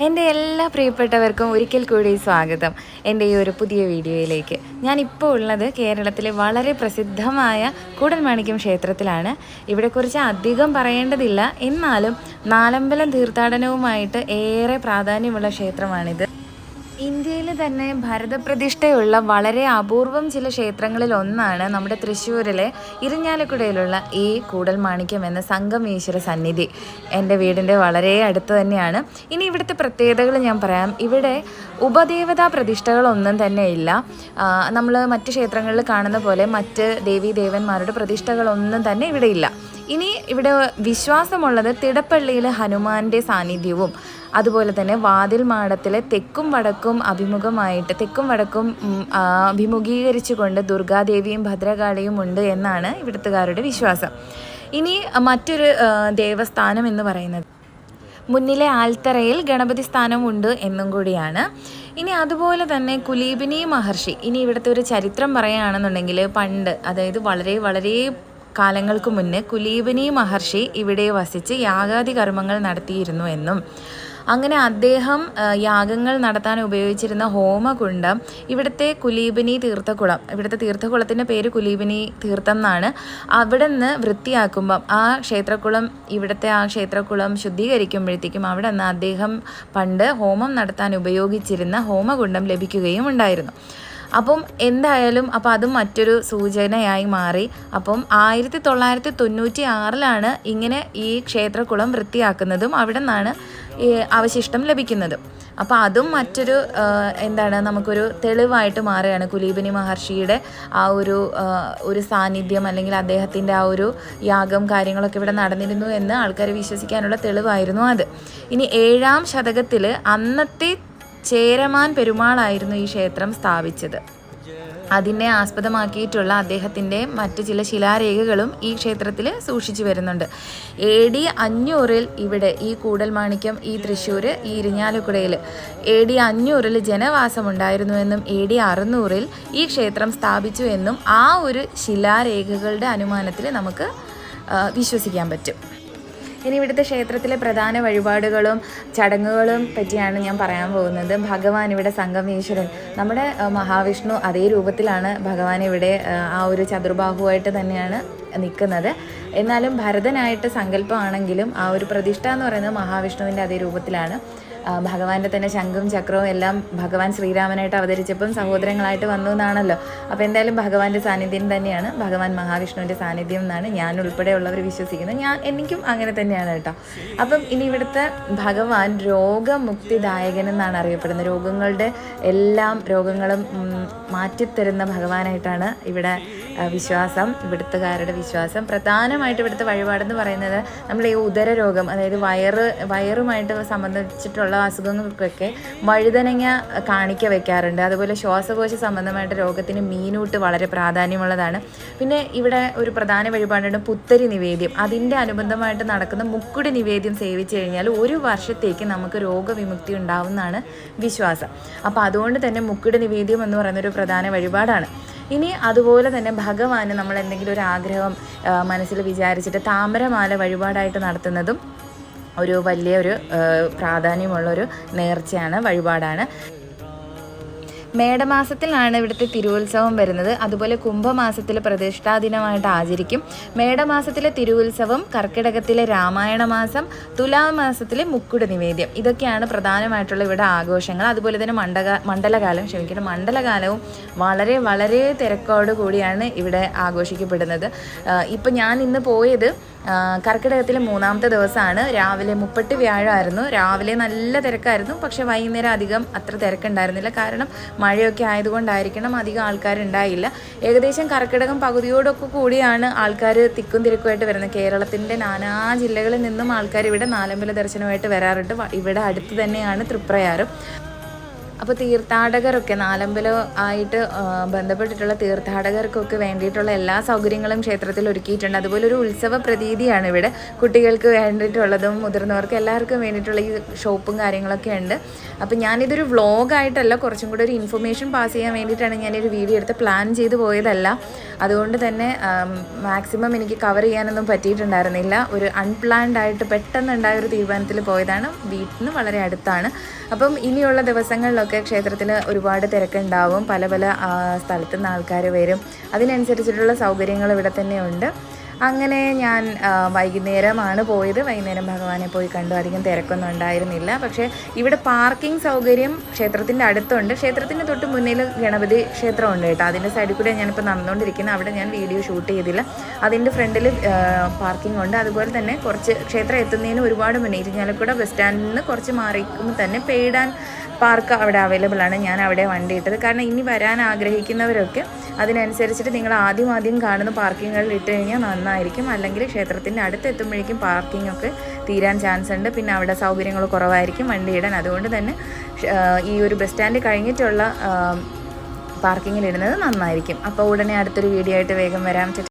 എന്റെ എല്ലാ പ്രിയപ്പെട്ടവർക്കും ഒരിക്കൽ കൂടി സ്വാഗതം എന്റെ ഈ ഒരു പുതിയ വീഡിയോയിലേക്ക്. ഞാനിപ്പോൾ ഉള്ളത് കേരളത്തിലെ വളരെ പ്രസിദ്ധമായ കൂടൽമാണിക്യം ക്ഷേത്രത്തിലാണ്. ഇവിടെക്കുറിച്ച് അധികം പറയേണ്ടതില്ല. എന്നാലും നാലമ്പലം തീർത്ഥാടനവുമായിട്ട് ഏറെ പ്രാധാന്യമുള്ള ക്ഷേത്രമാണിത്. ഇന്ത്യയിൽ തന്നെ ഭരതപ്രതിഷ്ഠയുള്ള വളരെ അപൂർവം ചില ക്ഷേത്രങ്ങളിൽ ഒന്നാണ് നമ്മുടെ തൃശ്ശൂരിലെ ഇരിഞ്ഞാലക്കുടയിലുള്ള ഈ കൂടൽ മാണിക്യം എന്ന സംഗമേശ്വര സന്നിധി. എന്റെ വീടിന്റെ വളരെ അടുത്ത് തന്നെയാണ്. ഇനി ഇവിടുത്തെ പ്രത്യേകതകൾ ഞാൻ പറയാം. ഇവിടെ ഉപദേവതാ പ്രതിഷ്ഠകളൊന്നും തന്നെ ഇല്ല. നമ്മൾ മറ്റ് ക്ഷേത്രങ്ങളിൽ കാണുന്ന പോലെ മറ്റ് ദേവീ ദേവന്മാരുടെ പ്രതിഷ്ഠകളൊന്നും തന്നെ ഇവിടെ ഇല്ല. ഇനി ഇവിടെ വിശ്വാസമുള്ളത് തിടപ്പള്ളിയിലെ ഹനുമാന്റെ സാന്നിധ്യവും അതുപോലെ തന്നെ വാതിൽ മാടത്തിലെ തെക്കും വടക്കും അഭിമുഖമായിട്ട് തെക്കും വടക്കും അഭിമുഖീകരിച്ചുകൊണ്ട് ദുർഗാദേവിയും ഭദ്രകാളിയും ഉണ്ട് എന്നാണ് ഇവിടുത്തുകാരുടെ വിശ്വാസം. ഇനി മറ്റൊരു ദേവസ്ഥാനം എന്ന് പറയുന്നത് മുന്നിലെ ആൽത്തറയിൽ ഗണപതി സ്ഥാനമുണ്ട് എന്നും കൂടിയാണ്. ഇനി അതുപോലെ തന്നെ കുലീബിനി മഹർഷി ഇനി ഇവിടുത്തെ ഒരു ചരിത്രം പറയുകയാണെന്നുണ്ടെങ്കിൽ പണ്ട് അതായത് വളരെ വളരെ കാലങ്ങൾക്ക് മുന്നേ കുലീബനി മഹർഷി ഇവിടെ വസിച്ച് യാഗാദി കർമ്മങ്ങൾ നടത്തിയിരുന്നു എന്നും. അങ്ങനെ അദ്ദേഹം യാഗങ്ങൾ നടത്താൻ ഉപയോഗിച്ചിരുന്ന ഹോമകുണ്ടം ഇവിടുത്തെ കുലീബിനി തീർത്ഥകുളം ഇവിടുത്തെ തീർത്ഥക്കുളത്തിന്റെ പേര് കുലീബിനി തീർത്ഥം എന്നാണ് അവിടെ നിന്ന് വൃത്തിയാക്കുമ്പം ആ ക്ഷേത്രക്കുളം ഇവിടുത്തെ ആ ക്ഷേത്രക്കുളം ശുദ്ധീകരിക്കുമ്പോഴത്തേക്കും അവിടെ നിന്ന് അദ്ദേഹം പണ്ട് ഹോമം നടത്താൻ ഉപയോഗിച്ചിരുന്ന ഹോമകുണ്ടം ലഭിക്കുകയും ഉണ്ടായിരുന്നു. അപ്പം എന്തായാലും അപ്പം അതും മറ്റൊരു സൂചനയായി മാറി. അപ്പം ആയിരത്തി തൊള്ളായിരത്തി തൊണ്ണൂറ്റി ആറിലാണ് ഇങ്ങനെ ഈ ക്ഷേത്രക്കുളം വൃത്തിയാക്കുന്നതും അവിടെ നിന്നാണ് അവശിഷ്ടം ലഭിക്കുന്നതും. അപ്പം അതും മറ്റൊരു എന്താണ് നമുക്കൊരു തെളിവായിട്ട് മാറുകയാണ് കുലീബിനി മഹർഷിയുടെ ആ ഒരു ഒരു സാന്നിധ്യം അല്ലെങ്കിൽ അദ്ദേഹത്തിന്റെ ആ ഒരു യാഗം കാര്യങ്ങളൊക്കെ ഇവിടെ നടന്നിരുന്നു എന്ന് ആൾക്കാർ വിശ്വസിക്കാനുള്ള തെളിവായിരുന്നു അത്. ഇനി ഏഴാം ശതകത്തിൽ അന്നത്തെ ചേരമാൻ പെരുമാളായിരുന്നു ഈ ക്ഷേത്രം സ്ഥാപിച്ചത്. അതിനെ ആസ്പദമാക്കിയിട്ടുള്ള അദ്ദേഹത്തിന്റെ മറ്റ് ചില ശിലാരേഖകളും ഈ ക്ഷേത്രത്തിൽ സൂക്ഷിച്ചു വരുന്നുണ്ട്. എ ഡി അഞ്ഞൂറിൽ ഇവിടെ ഈ കൂടൽമാണിക്യം ഈ തൃശ്ശൂർ ഈ ഇരിഞ്ഞാലക്കുടയിൽ എ ഡി അഞ്ഞൂറിൽ ജനവാസമുണ്ടായിരുന്നുവെന്നും എ ഡി അറുന്നൂറിൽ ഈ ക്ഷേത്രം സ്ഥാപിച്ചു എന്നും ആ ഒരു ശിലാരേഖകളുടെ അനുമാനത്തിൽ നമുക്ക് വിശ്വസിക്കാൻ പറ്റും. ഇനി ഇവിടുത്തെ ക്ഷേത്രത്തിലെ പ്രധാന വഴിപാടുകളും ചടങ്ങുകളും പറ്റിയാണ് ഞാൻ പറയാൻ പോകുന്നത്. ഭഗവാൻ ഇവിടെ സംഗമേശ്വരൻ. നമ്മുടെ മഹാവിഷ്ണു അതേ രൂപത്തിലാണ് ഭഗവാൻ ഇവിടെ ആ, ഒരു ചതുർബാഹുവായിട്ട് തന്നെയാണ് നിൽക്കുന്നത്. എന്നാലും ഭരതനായിട്ട് സങ്കല്പമാണെങ്കിലും ആ ഒരു പ്രതിഷ്ഠ എന്ന് പറയുന്നത് മഹാവിഷ്ണുവിന്റെ അതേ രൂപത്തിലാണ്. ഭഗവാന്റെ തന്നെ ശംഖും ചക്രവും എല്ലാം ഭഗവാൻ ശ്രീരാമനായിട്ട് അവതരിച്ചപ്പം സഹോദരങ്ങളായിട്ട് വന്നു എന്നാണല്ലോ. അപ്പോൾ എന്തായാലും ഭഗവാന്റെ സാന്നിധ്യം തന്നെയാണ്. ഭഗവാൻ മഹാവിഷ്ണുവിന്റെ സാന്നിധ്യം എന്നാണ് ഞാൻ ഉൾപ്പെടെയുള്ളവർ വിശ്വസിക്കുന്നത്. ഞാൻ എനിക്കും അങ്ങനെ തന്നെയാണ് കേട്ടോ. അപ്പം ഇനി ഇവിടുത്തെ ഭഗവാൻ രോഗമുക്തിദായകൻ എന്നാണ് അറിയപ്പെടുന്നത്. രോഗങ്ങളുടെ എല്ലാം രോഗങ്ങളും മാറ്റിത്തരുന്ന ഭഗവാനായിട്ടാണ് ഇവിടെ വിശ്വാസം ഇവിടുത്തുകാരുടെ വിശ്വാസം. പ്രധാനമായിട്ട് ഇവിടുത്തെ വഴിപാടെന്ന് പറയുന്നത് നമ്മൾ ഈ ഉദര രോഗം അതായത് വയറ് വയറുമായിട്ട് സംബന്ധിച്ചിട്ടുള്ള അസുഖങ്ങൾക്കൊക്കെ വഴുതനങ്ങ കാണിക്ക വെക്കാറുണ്ട്. അതുപോലെ ശ്വാസകോശ സംബന്ധമായിട്ട് രോഗത്തിന് മീനൂട്ട് വളരെ പ്രാധാന്യമുള്ളതാണ്. പിന്നെ ഇവിടെ ഒരു പ്രധാന വഴിപാടാണ് പുത്തരി നിവേദ്യം. അതിന്റെ അനുബന്ധമായിട്ട് നടക്കുന്ന മുക്കുടി നിവേദ്യം സേവിച്ചു കഴിഞ്ഞാൽ ഒരു വർഷത്തേക്ക് നമുക്ക് രോഗവിമുക്തി ഉണ്ടാവുമെന്നാണ് വിശ്വാസം. അപ്പോൾ അതുകൊണ്ട് തന്നെ മുക്കുടി നിവേദ്യം എന്ന് പറയുന്ന ഒരു പ്രധാന വഴിപാടാണ്. ഇനി അതുപോലെ തന്നെ ഭഗവാന് നമ്മൾ എന്തെങ്കിലും ഒരു ആഗ്രഹം മനസ്സിൽ വിചാരിച്ചിട്ട് താമരമാല വഴിപാടായിട്ട് നടത്തുന്നതും ഒരു വലിയൊരു പ്രാധാന്യമുള്ള പ്രാധാന്യമുള്ളൊരു നേർച്ചയാണ് വഴിപാടാണ്. മേടമാസത്തിലാണ് ഇവിടുത്തെ തിരുവുത്സവം വരുന്നത്. അതുപോലെ കുംഭമാസത്തിൽ പ്രതിഷ്ഠാ ദിനമായിട്ട് ആചരിക്കും. മേടമാസത്തിലെ തിരുവുത്സവം കർക്കിടകത്തിലെ രാമായണ മാസം തുലാമാസത്തിലെ മുക്കുട് നിവേദ്യം. ഇതൊക്കെയാണ് പ്രധാനമായിട്ടുള്ള ഇവിടെ ആഘോഷങ്ങൾ. അതുപോലെ തന്നെ മണ്ഡക മണ്ഡലകാലം ക്ഷമിക്കണം മണ്ഡലകാലവും വളരെ വളരെ തിരക്കോട് കൂടിയാണ് ഇവിടെ ആഘോഷിക്കപ്പെടുന്നത്. ഇപ്പം ഞാൻ ഇന്ന് പോയത് കർക്കിടകത്തിലെ മൂന്നാമത്തെ ദിവസമാണ്. രാവിലെ മുപ്പട്ട് വ്യാഴമായിരുന്നു. രാവിലെ നല്ല തിരക്കായിരുന്നു. പക്ഷേ വൈകുന്നേരം അധികം അത്ര തിരക്കുണ്ടായിരുന്നില്ല. കാരണം മഴയൊക്കെ ആയതുകൊണ്ടായിരിക്കണം അധികം ആൾക്കാരുണ്ടായില്ല. ഏകദേശം കർക്കിടകം പകുതിയോടൊക്കെ കൂടിയാണ് ആൾക്കാർ തിക്കും തിരക്കുമായിട്ട് വരുന്നത്. കേരളത്തിന്റെ നാനാ ജില്ലകളിൽ നിന്നും ആൾക്കാർ ഇവിടെ നാലമ്പല ദർശനമായിട്ട് വരാറുണ്ട് ഇവിടെ അടുത്ത് തന്നെയാണ് തൃപ്രയാറും അപ്പോൾ തീർത്ഥാടകരൊക്കെ നാലമ്പലോ ആയിട്ട് ബന്ധപ്പെട്ടിട്ടുള്ള തീർത്ഥാടകർക്കൊക്കെ വേണ്ടിയിട്ടുള്ള എല്ലാ സൗകര്യങ്ങളും ക്ഷേത്രത്തിൽ ഒരുക്കിയിട്ടുണ്ട്. അതുപോലെ ഒരു ഉത്സവ പ്രതീതിയാണ് ഇവിടെ. കുട്ടികൾക്ക് വേണ്ടിയിട്ടുള്ളതും മുതിർന്നവർക്ക് എല്ലാവർക്കും വേണ്ടിയിട്ടുള്ള ഈ ഷോപ്പും കാര്യങ്ങളൊക്കെ ഉണ്ട്. അപ്പോൾ ഞാനിതൊരു വ്ളോഗായിട്ടല്ല കുറച്ചും കൂടി ഒരു ഇൻഫർമേഷൻ പാസ് ചെയ്യാൻ വേണ്ടിയിട്ടാണ് ഞാനൊരു വീഡിയോ എടുത്ത് പ്ലാൻ ചെയ്ത് പോയതല്ല. അതുകൊണ്ട് തന്നെ മാക്സിമം എനിക്ക് കവർ ചെയ്യാനൊന്നും പറ്റിയിട്ടുണ്ടായിരുന്നില്ല. ഒരു അൺപ്ലാൻഡ് ആയിട്ട് പെട്ടെന്നുണ്ടായ ഒരു തീരുമാനത്തിൽ പോയതാണ്. വീട്ടിൽ നിന്ന് വളരെ അടുത്താണ്. അപ്പം ഇനിയുള്ള ദിവസങ്ങളിലൊക്കെ ക്ഷേത്രത്തിൽ ഒരുപാട് തിരക്കുണ്ടാവും. പല പല സ്ഥലത്തു നിന്ന് ആൾക്കാർ വരും. അതിനനുസരിച്ചിട്ടുള്ള സൗകര്യങ്ങൾ ഇവിടെ തന്നെ ഉണ്ട് അങ്ങനെ ഞാൻ വൈകുന്നേരമാണ് പോയത്. വൈകുന്നേരം ഭഗവാനെ പോയി കണ്ടു. അധികം തിരക്കൊന്നും ഉണ്ടായിരുന്നില്ല. പക്ഷേ ഇവിടെ പാർക്കിംഗ് സൗകര്യം ക്ഷേത്രത്തിന്റെ അടുത്തുണ്ട്. ക്ഷേത്രത്തിന്റെ തൊട്ട് മുന്നിൽ ഗണപതി ക്ഷേത്രമുണ്ട് കേട്ടോ. അതിന്റെ സൈഡിൽ കൂടെ ഞാനിപ്പോൾ നടന്നുകൊണ്ടിരിക്കുന്നത് അവിടെ ഞാൻ വീഡിയോ ഷൂട്ട് ചെയ്തില്ല. അതിന്റെ ഫ്രണ്ടിൽ പാർക്കിംഗ് ഉണ്ട്. അതുപോലെ തന്നെ കുറച്ച് ക്ഷേത്രം എത്തുന്നതിന് ഒരുപാട് മുന്നേ ഇരിഞ്ഞാലക്കുട ബസ് സ്റ്റാൻഡിൽ നിന്ന് കുറച്ച് മാറിക്കുമ്പോൾ തന്നെ പെയ്ഡാൻ പാർക്ക് അവിടെ അവൈലബിൾ ആണ്. ഞാൻ അവിടെ വണ്ടി ഇട്ടത്. കാരണം ഇനി വരാൻ ആഗ്രഹിക്കുന്നവരൊക്കെ അതിനനുസരിച്ചിട്ട് നിങ്ങൾ ആദ്യം ആദ്യം കാണുന്ന പാർക്കിങ്ങുകളിൽ ഇട്ട് കഴിഞ്ഞാൽ നന്നായിരിക്കും. അല്ലെങ്കിൽ ക്ഷേത്രത്തിന്റെ അടുത്ത് എത്തുമ്പോഴേക്കും പാർക്കിംഗ് ഒക്കെ തീരാൻ ചാൻസ് ഉണ്ട്. പിന്നെ അവിടെ സൗകര്യങ്ങൾ കുറവായിരിക്കും വണ്ടി ഇടാൻ. അതുകൊണ്ട് തന്നെ ഈ ഒരു ബസ് സ്റ്റാൻഡ് കഴിഞ്ഞിട്ടുള്ള പാർക്കിങ്ങിൽ ഇടുന്നത് നന്നായിരിക്കും. അപ്പോൾ ഉടനെ അടുത്തൊരു വീഡിയോ ആയിട്ട് വേഗം വരാം.